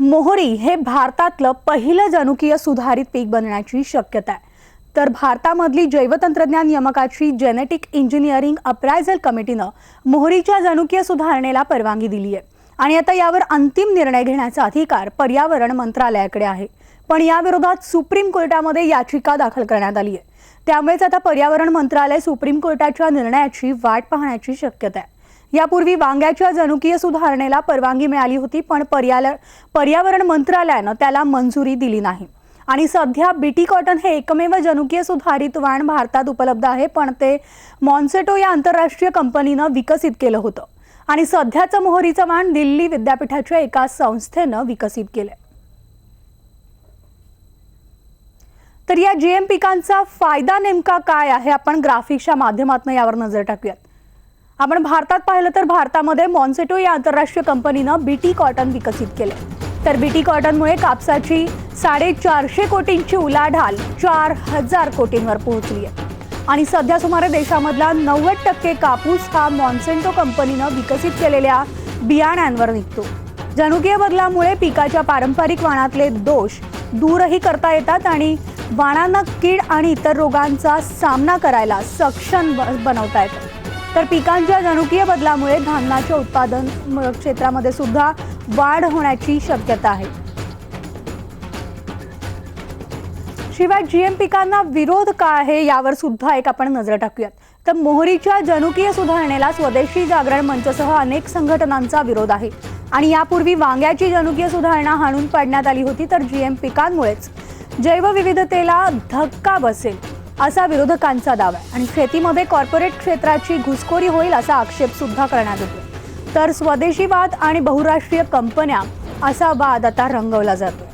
मोहरी हे भारतातलं पहिलं जनुकीय सुधारित पीक बनण्याची शक्यता आहे. तर भारतामधली जैवतंत्रज्ञान नियमकाची जेनेटिक इंजिनिअरिंग अप्रायझल कमिटीनं मोहरीच्या जनुकीय सुधारणेला परवानगी दिली आहे. आणि आता यावर अंतिम निर्णय घेण्याचा अधिकार पर्यावरण मंत्रालयाकडे आहे. पण याविरोधात सुप्रीम कोर्टामध्ये याचिका दाखल करण्यात आली आहे. त्यामुळेच आता पर्यावरण मंत्रालय सुप्रीम कोर्टाच्या निर्णयाची वाट पाहण्याची शक्यता आहे. यापूर्वी वांग्याच्या जनुकीय सुधारणेला परवानगी मिळाली होती पण पर्यावरण मंत्रालयानं त्याला मंजुरी दिली नाही. आणि सध्या बीटी कॉटन हे एकमेव जनुकीय सुधारित वाण भारतात उपलब्ध आहे पण ते मॉन्सेटो या आंतरराष्ट्रीय कंपनीनं विकसित केलं होतं. आणि सध्याचं मोहरीचं वाण दिल्ली विद्यापीठाच्या एका संस्थेनं विकसित केलंय. तर या जीएम पिकांचा फायदा नेमका काय आहे? आपण ग्राफिक्सच्या माध्यमातून यावर नजर टाकूयात. आपण भारतात पाहिलं तर भारतामध्ये मॉन्सेटो या आंतरराष्ट्रीय कंपनीनं बीटी कॉटन विकसित केले तर बीटी कॉटनमुळे कापसाची साडेचारशे कोटींची उलाढाल चार हजार कोटींवर पोहोचली आहे आणि सध्या सुमारे देशामधला नव्वद टक्के कापूस हा मॉन्सेंटो कंपनीनं विकसित केलेल्या बियाण्यांवर निघतो. जनुकीय बदलामुळे पिकाच्या पारंपरिक वाणातले दोष दूरही करता येतात आणि वाणांना कीड आणि इतर रोगांचा सामना करायला सक्षम बनवता येतं. तर पिकांच्या जनुकीय बदलामुळे धान्याच्या उत्पादन क्षेत्रामध्ये सुद्धा वाढ होण्याची शक्यता आहे. शिवाय जीएम पिकांना विरोध का आहे यावर सुद्धा एक आपण नजर टाकूयात. तर मोहरीच्या जनुकीय सुधारणेला स्वदेशी जागरण मंचसह अनेक संघटनांचा विरोध आहे. आणि यापूर्वी वांग्याची जनुकीय सुधारणा हाणून पाडण्यात आली होती तर जीएम पिकांमुळेच. जैवविविधतेला धक्का बसेल. असा विरोधकांचा दावा आहे. आणि शेतीमध्ये कॉर्पोरेट क्षेत्राची घुसखोरी होईल असा आक्षेप सुद्धा करण्यात येतो तर स्वदेशीवाद आणि बहुराष्ट्रीय कंपन्या असा वाद आता रंगवला जातो